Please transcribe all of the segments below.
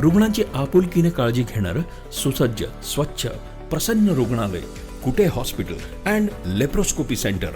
रुग्णांची आपुलकीने काळजी घेणारं सुसज्ज स्वच्छ प्रसन्न रुग्णालय Kute hospital and laparoscopy centre.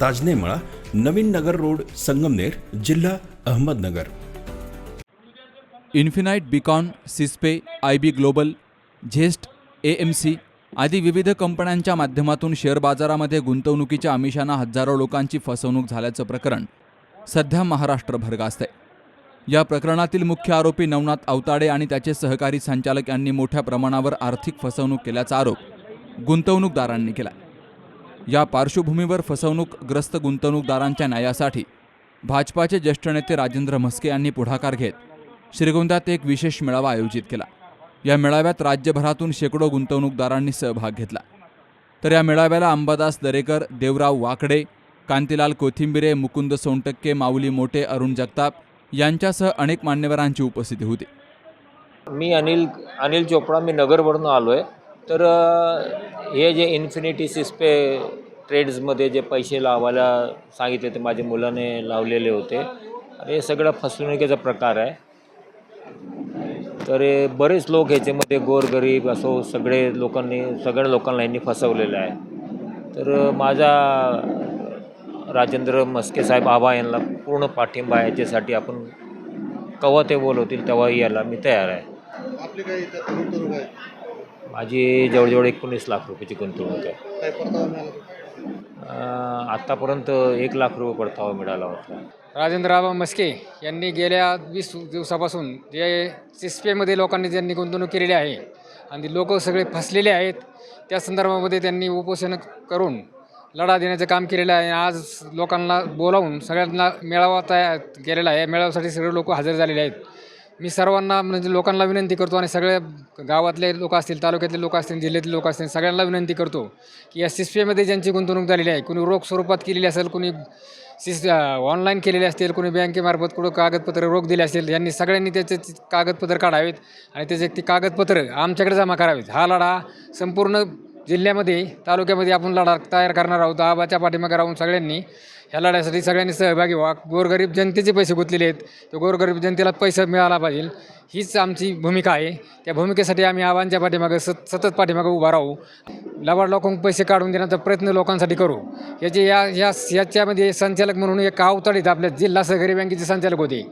Tajane मळा नवीन नगर रोड संगमनेर जिल्हा Ahmednagar. Infinite beacon सिस्पे I B global zest A M C आदी विविध कंपन्यांच्या माध्यमातून शेअर बाजारामध्ये गुंतवणुकीच्या आमिषानं हजारो लोकांची फसवणूक झाल्याचं प्रकरण सध्या महाराष्ट्रभर गाजतंय. या प्रकरणातील मुख्य आरोपी नवनाथ अवताडे आणि त्याचे सहकारी संचालक यांनी मोठ्या प्रमाणावर आर्थिक फसवणूक केल्याचा आरोप गुंतवणूकदारांनी केला या पार्श्वभूमीवर फसवणूकग्रस्त गुंतवणूकदारांच्या न्यायासाठी भाजपाचे ज्येष्ठ नेते राजेंद्र म्हस्के यांनी पुढाकार घेत श्रीगोंद्यात एक विशेष मेळावा आयोजित केला. या मेळाव्यात राज्यभरातून शेकडो गुंतवणूकदारांनी सहभाग घेतला. तर या मेळाव्याला अंबादास दरेकर देवराव वाकडे कांतीलाल कोथिंबिरे मुकुंद सोनटक्के माऊली मोठे अरुण जगताप यांच्यासह अनेक मान्यवरांची उपस्थिती होती. मी अनिल अनिल चोपडा मी नगरवरून आलो आहे तर हे जे इन्फिनिटी सिस्पे ट्रेड्समध्ये जे पैसे लावायला सांगितले ते माझ्या मुलाने लावलेले होते. आणि हे सगळं फसवणुकीचा प्रकार आहे. तर हे बरेच लोक ह्याच्यामध्ये गोरगरीब असो सगळे लोकांनी सगळ्या लोकांना यांनी फसवलेलं आहे. तर माझा राजेंद्र मस्के साहेब आबा यांना पूर्ण पाठिंबा आहे याच्यासाठी आपण केव्हा ते बोलवतील तेव्हा यायला मी तयार आहे. माझी जवळजवळ एकोणीस लाख रुपयाची गुंतवणूक आहे. आत्तापर्यंत एक लाख रुपये परतावा मिळाला होता. राजेंद्रराव मस्के यांनी गेल्या वीस दिवसापासून जे सिस्पेमध्ये लोकांनी ज्यांनी गुंतवणूक केलेली आहे आणि लोक सगळे फसलेले आहेत त्या संदर्भामध्ये त्यांनी उपोषण करून लढा देण्याचं काम केलेलं आहे. आज लोकांना बोलावून सगळ्यांना मेळावा तयार केलेला आहे. मेळाव्यासाठी सगळे लोक हजर झालेले आहेत. मी सर्वांना म्हणजे लोकांना विनंती करतो आणि सगळ्या गावातले लोक असतील तालुक्यातले लोक असतील जिल्ह्यातले लोक असतील सगळ्यांना विनंती करतो की या सिस्पेमध्ये ज्यांची गुंतवणूक झालेली आहे कुणी रोख स्वरूपात केलेली असेल कुणी सिस ऑनलाईन केलेले असतील कोणी बँकेमार्फत कुठं कागदपत्र रोख दिले असतील यांनी सगळ्यांनी त्याचे कागदपत्र काढावेत आणि त्याचे ती कागदपत्र आमच्याकडे जमा करावेत. हा लढा संपूर्ण जिल्ह्यामध्ये तालुक्यामध्ये आपण लढा तयार करणार आहोत. आबाच्या पाठीमागे राहून सगळ्यांनी ह्या लढ्यासाठी सगळ्यांनी सहभागी व्हा. गोरगरीब जनतेचे पैसे गुंतलेले आहेत. तर गोरगरीब जनतेला पैसा मिळाला पाहिजे. हीच आमची भूमिका आहे. त्या भूमिकेसाठी आम्ही आबांच्या पाठीमागं सत सतत पाठीमागं उभा राहू. लबाड लोकांना पैसे काढून देण्याचा प्रयत्न लोकांसाठी करू. याचे या या याच्यामध्ये संचालक म्हणून एक अवताडे आपल्या जिल्हा सहकारी बँकेचे संचालक होते.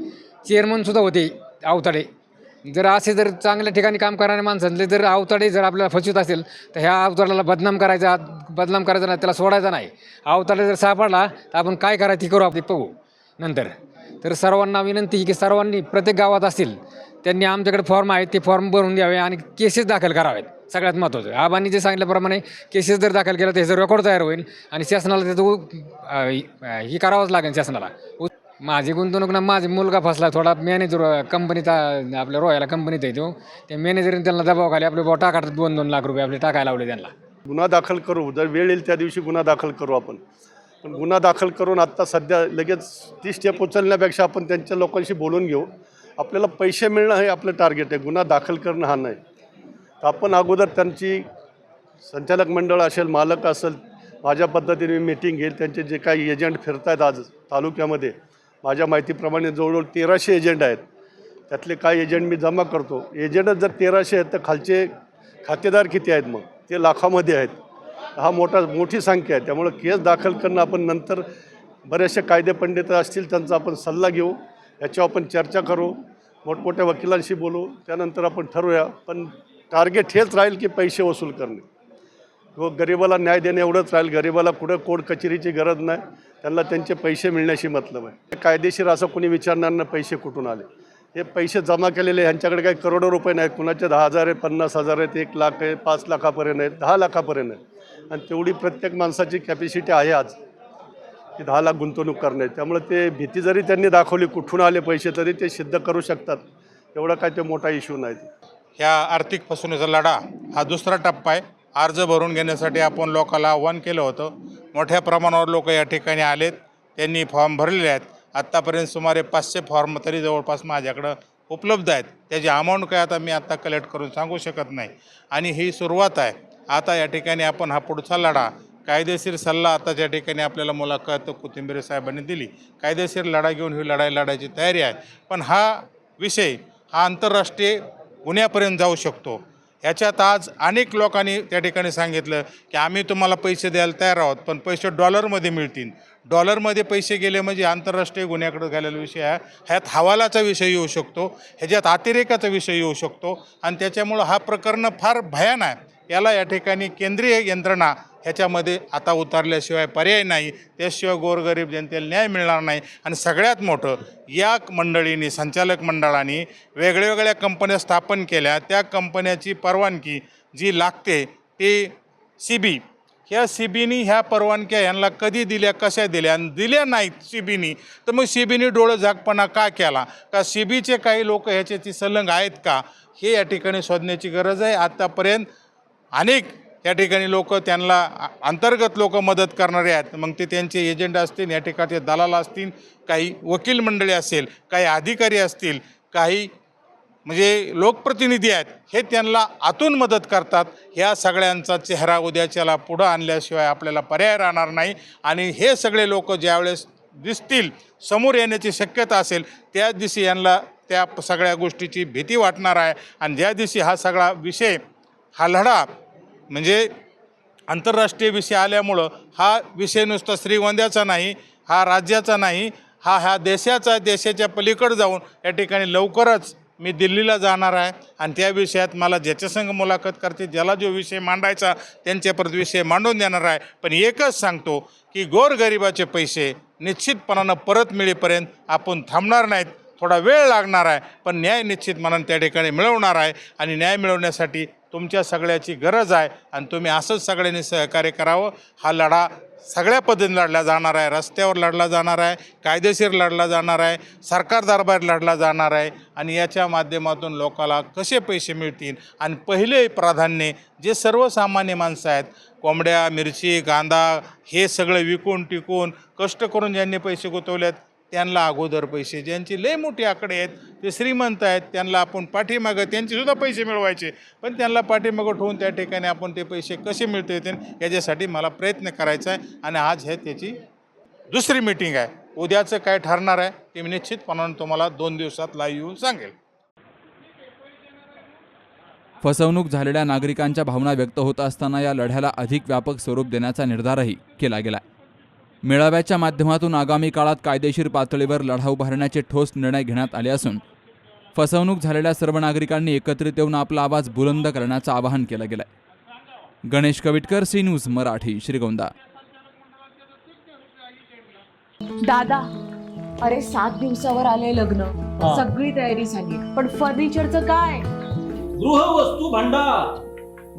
चेअरमनसुद्धा होते अवताडे जर असे जर चांगल्या ठिकाणी काम करणारे माणसांचे जर अवताडे जर आपल्याला फसवीत असेल तर ह्या अवताडाला बदनाम करायचा बदनाम करायचा नाही त्याला सोडायचा नाही. अवताडे जर सापडला तर आपण काय करायचं करू आपण बघू नंतर. तर सर्वांना विनंती की सर्वांनी प्रत्येक गावात असतील त्यांनी आमच्याकडे फॉर्म आहेत ते फॉर्म भरून द्यावे आणि केसेस दाखल करावेत. सगळ्यात महत्त्वाचं. आबांनी जे सांगितल्याप्रमाणे केसेस जर दाखल केला तर ह्याचं रेकॉर्ड तयार होईल आणि शासनाला त्याचं हे करावंच लागेल शासनाला. उ- माझी गुंतवणूक ना माझा मुलगा फसला थोडा मॅनेजर कंपनीत आपल्या रोयाला कंपनीत आहे तो. त्या मॅनेजरने त्यांना दबाव खाली आपले बुवा टाका दोन दोन लाख रुपये आपले टाकायला लावले त्यांना. गुन्हा दाखल करू. जर वेळ येईल त्या दिवशी गुन्हा दाखल करू आपण. पण गुन्हा दाखल करून आत्ता सध्या लगेच ती स्टेप उचलण्यापेक्षा आपण त्यांच्या लोकांशी बोलून घेऊ. आपल्याला पैसे मिळणं हे आपलं टार्गेट आहे. गुन्हा दाखल करणं हा नाही. तर आपण अगोदर त्यांची संचालक मंडळ असेल मालक असेल माझ्या पद्धतीने मी मीटिंग घेईल. त्यांचे जे काही एजंट फिरत आहेत आज तालुक्यामध्ये माझ्या माहितीप्रमाणे जवळजवळ तेराशे एजंट आहेत. त्यातले काही एजंट मी जमा करतो. एजंटच जर तेराशे आहेत तर खालचे खातेदार किती आहेत मग? ते लाखामध्ये आहेत. हा मोठा मोठी संख्या आहे. त्यामुळं केस दाखल करणं आपण नंतर बरेचसे कायदे पंडित असतील त्यांचा आपण सल्ला घेऊ. याच्यावर आपण चर्चा करू. मोठमोठ्या वकिलांशी बोलू. त्यानंतर आपण ठरवूया. पण टार्गेट हेच राहील की पैसे वसूल करणे. व गरिबाला न्याय देणे एवढंच राहील. गरिबाला कुठं कोर्ट कचेरीची गरज नाही. त्यांना त्यांचे पैसे मिळण्याशी मतलब आहे. कायदेशीर असं कोणी विचारणार ना पैसे कुठून आले? हे पैसे जमा केलेले ह्यांच्याकडे काही करोडो रुपये नाहीत. कुणाचे दहा हजार आहे पन्नास हजार आहेत एक लाख आहे पाच लाखापर्यंत आहेत दहा लाखापर्यंत आहे आणि तेवढी प्रत्येक माणसाची कॅपॅसिटी आहे आज की दहा लाख गुंतवणूक करणे. त्यामुळे ते भीती जरी त्यांनी दाखवली कुठून आले पैसे तरी ते सिद्ध करू शकतात. एवढा काय ते मोठा इश्यू नाही. ह्या आर्थिक फसवणुकीचा लढा हा दुसरा टप्पा आहे. अर्ज भरून घेण्यासाठी आपण लोकांना आव्हान केलं होतं. मोठ्या प्रमाणावर लोक या ठिकाणी आलेत. त्यांनी फॉर्म भरलेले आहेत. आत्तापर्यंत सुमारे पाचशे फॉर्म तरी जवळपास माझ्याकडं उपलब्ध आहेत. त्याची अमाऊंट काय आता मी आत्ता कलेक्ट करून सांगू शकत नाही. आणि ही सुरुवात आहे. आता या ठिकाणी आपण हा पुढचा लढा कायदेशीर सल्ला आता ज्या ठिकाणी आपल्याला मुलाखत कोथिंबीर साहेबांनी दिली कायदेशीर लढा घेऊन ही लढाई लढायची तयारी आहे. पण हा विषय हा आंतरराष्ट्रीय गुन्ह्यापर्यंत जाऊ शकतो. ह्याच्यात आज अनेक लोकांनी त्या ठिकाणी सांगितलं की आम्ही तुम्हाला पैसे द्यायला तयार आहोत पण पैसे डॉलरमध्ये मिळतील. डॉलरमध्ये पैसे गेले म्हणजे आंतरराष्ट्रीय गुन्ह्याकडे गेलेला विषय आहे. ह्यात हवालाचा विषय येऊ शकतो ह्याच्यात अतिरेकाचा विषय येऊ शकतो आणि त्याच्यामुळं हा प्रकरण फार भयान आहे. याला या ठिकाणी केंद्रीय यंत्रणा ह्याच्यामध्ये आता उतरल्याशिवाय पर्याय नाही. त्याशिवाय गोरगरीब जनतेला न्याय मिळणार नाही. आणि सगळ्यात मोठं या मंडळीने संचालक मंडळाने वेगळ्या कंपन्या स्थापन केल्या. त्या कंपन्याची परवानगी जी लागते ते सी बी ह्या सी बीनी ह्या परवानग्या यांना कधी दिल्या कशा दिल्या? आणि दिल्या नाहीत सी बीनी तर मग सी बीनी डोळं झाकपणा का केला? का सी बीचे काही लोक ह्याच्याची सलंग आहेत का? हे या ठिकाणी शोधण्याची गरज आहे. आत्तापर्यंत अनेक या ठिकाणी लोक त्यांना अंतर्गत लोक मदत करणारे आहेत. मग ते त्यांचे एजंट असतील या ठिकाणचे दलाल असतील काही वकील मंडळी असेल काही अधिकारी असतील काही म्हणजे लोकप्रतिनिधी आहेत हे त्यांना आतून मदत करतात. ह्या सगळ्यांचा चेहरा उद्याच्याला पुढं आणल्याशिवाय आपल्याला पर्याय राहणार नाही. आणि हे सगळे लोक ज्यावेळेस दिसतील समोर येण्याची शक्यता असेल त्याच दिवशी यांना त्या सगळ्या गोष्टीची भीती वाटणार आहे. आणि ज्या दिवशी हा सगळा विषय हा लढा म्हणजे आंतरराष्ट्रीय विषय आल्यामुळं हा विषय नुसता श्रीगोंद्याचा नाही हा राज्याचा नाही हा ह्या देशाचा देशाच्या पलीकडे जाऊन या ठिकाणी लवकरच मी दिल्लीला जाणार आहे आणि त्या विषयात मला ज्याच्यासंग मुलाखत करते ज्याला जो विषय मांडायचा त्यांच्यापर्यंत विषय मांडून देणार आहे. पण एकच सांगतो की गोरगरिबाचे पैसे निश्चितपणानं परत मिळेपर्यंत आपण थांबणार नाहीत थोडा वेळ लागणार आहे पण न्याय निश्चित मनानं त्या ठिकाणी मिळवणार आहे आणि न्याय मिळवण्यासाठी तुमच्या सगळ्याची गरज आहे आणि तुम्ही असंच सगळ्यांनी सहकार्य करावं. हा लढा सगळ्या पद्धतीने लढला जाणार आहे. रस्त्यावर लढला जाणार आहे. कायदेशीर लढला जाणार आहे. सरकार दरबार लढला जाणार आहे. आणि याच्या माध्यमातून लोकाला कसे पैसे मिळतील? आणि पहिले प्राधान्य जे सर्वसामान्य माणसं आहेत कोंबड्या मिरची कांदा हे सगळं विकून टिकून कष्ट करून ज्यांनी पैसे गुंतवलेत त्यांना अगोदर पैसे. ज्यांची लय मोठी आकडे आहेत ते श्रीमंत आहेत त्यांना आपण पाठीमागं त्यांचेसुद्धा पैसे मिळवायचे. पण त्यांना पाठीमागं ठेवून त्या ठिकाणी आपण ते पैसे कसे मिळता येतील याच्यासाठी मला प्रयत्न करायचा आहे आणि आज हे त्याची दुसरी मीटिंग आहे. उद्याचं काय ठरणार आहे ते मी निश्चितपणानं तुम्हाला दोन दिवसात लाईव्ह येऊन सांगेल. फसवणूक झालेल्या नागरिकांच्या भावना व्यक्त होत असताना या लढ्याला अधिक व्यापक स्वरूप देण्याचा निर्धारही केला गेला मेळाव्याच्या माध्यमातून आगामी काळात कायदेशीर पातळीवर लढा उभारण्याचे ठोस निर्णय घेण्यात आले असून फसवणूक झालेल्या सर्व नागरिकांनी एकत्रित येऊन आपला आवाज बुलंद करण्याचं आवाहन केलं गेलं गणेश कविटकर सी न्यूज मराठी श्रीगोंदा. दादा अरे सात दिवसावर आले लग्न. सगळी तयारी झाली. पण फर्निचरचं काय? गृहवस्तू भांडार.